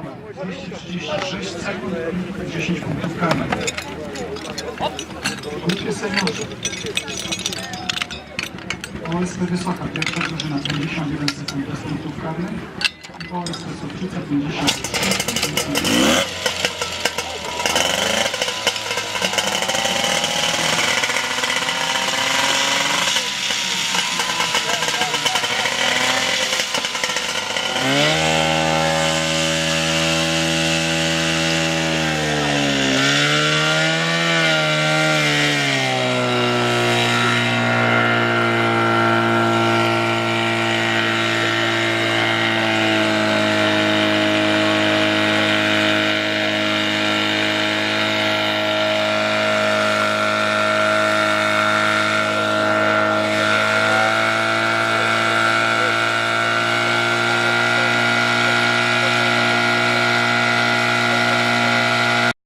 236 sekund, 10 punktów karnych. W seniorzy. OSP Wysoka, pierwsza drużyna 51 sekund bez punktów karnych. I OSP Soczyca 50.